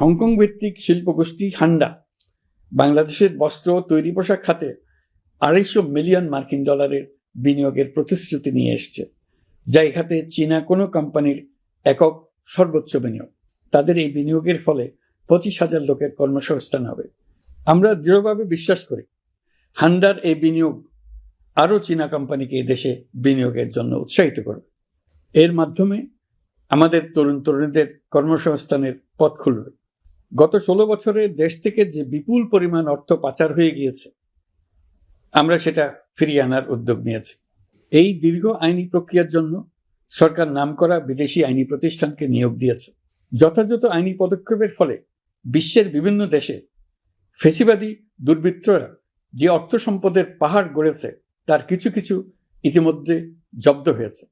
Hong Kong ভিত্তিক শিল্পগোষ্ঠী হান্ডা, বাংলাদেশের বস্ত্র তৈরি পোশাক খাতে আড়াইশো মিলিয়ন মার্কিন ডলারের বিনিয়োগের প্রতিশ্রুতি নিয়ে এসছে, যা এ খাতে চীনা কোনো কোম্পানির একক সর্বোচ্চ বিনিয়োগ। তাদের এই বিনিয়োগের ফলে পঁচিশ হাজার লোকের কর্মসংস্থান হবে। আমরা দৃঢ়ভাবে বিশ্বাস করি, হান্ডার এই বিনিয়োগ আরও চীনা কোম্পানিকে দেশে বিনিয়োগের জন্য উৎসাহিত করবে। এর মাধ্যমে আমাদের তরুণ তরুণীদের কর্মসংস্থানের পথ খুলবে। গত ষোলো বছরে দেশ থেকে যে বিপুল পরিমাণ অর্থ পাচার হয়ে গিয়েছে, আমরা সেটা ফিরিয়ে আনার উদ্যোগ নিয়েছি। এই দীর্ঘ আইনি প্রক্রিয়ার জন্য সরকার নাম করা বিদেশি আইনি প্রতিষ্ঠানকে নিয়োগ দিয়েছে। যথাযথ আইনি পদক্ষেপের ফলে বিশ্বের বিভিন্ন দেশে ফেসিবাদী দুর্বৃত্তরা যে অর্থ সম্পদের পাহাড় গড়েছে, তার কিছু কিছু ইতিমধ্যে জব্দ হয়েছে।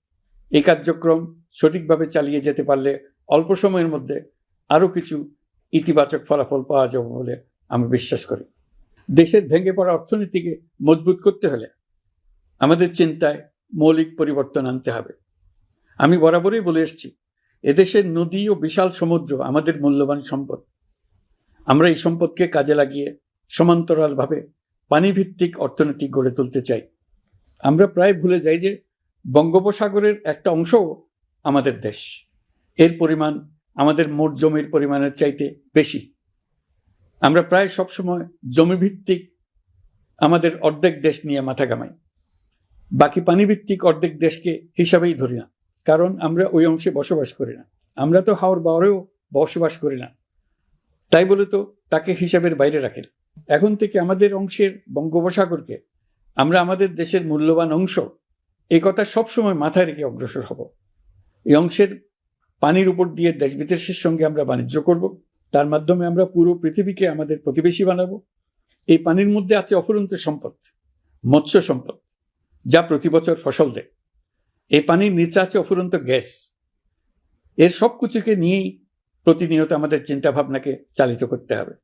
এই কার্যক্রম সঠিকভাবে চালিয়ে যেতে পারলে অল্প সময়ের মধ্যে আরও কিছু ইতিবাচক ফলাফল পাওয়া যাবে বলে আমি বিশ্বাস করি। দেশের ভেঙে পড়া অর্থনীতিকে মজবুত করতে হলে আমাদের চিন্তায় মৌলিক পরিবর্তন আনতে হবে। আমি বরাবরই বলে এসেছি, এদেশের নদী ও বিশাল সমুদ্র আমাদের মূল্যবান সম্পদ। আমরা এই সম্পদকে কাজে লাগিয়ে সমান্তরালভাবে পানিভিত্তিক অর্থনীতি গড়ে তুলতে চাই। আমরা প্রায় ভুলে যাই যে বঙ্গোপসাগরের একটা অংশও আমাদের দেশ। এর পরিমাণ আমাদের মোট জমির পরিমাণের চাইতে বেশি। আমরা প্রায় সবসময় জমিভিত্তিক আমাদের অর্ধেক দেশ নিয়ে মাথা ঘামাই। বাকি পানিভিত্তিক অর্ধেক দেশকে হিসাবেই ধরি না, কারণ আমরা ওই অংশে বসবাস করি না। আমরা তো হাওর বাওয়ারেও বসবাস করি না। তাই বলে তো তাকে হিসাবের বাইরে রাখেন এখন থেকে আমাদের অংশের বঙ্গোপসাগরকে আমরা আমাদের দেশের মূল্যবান অংশ, এই কথা সবসময় মাথায় রেখে অগ্রসর হব। এই অংশের পানির উপর দিয়ে দেশ বিদেশের সঙ্গে আমরা বাণিজ্য করব। তার মাধ্যমে আমরা পুরো পৃথিবীকে আমাদের প্রতিবেশী বানাবো। এই পানির মধ্যে আছে অফুরন্ত সম্পদ, মৎস্য সম্পদ, যা প্রতি বছর ফসল দেয়। এই পানির নিচে আছে অফুরন্ত গ্যাস। এর সব কিছুকে নিয়েই প্রতিনিয়ত আমাদের চিন্তাভাবনাকে চালিত করতে হবে।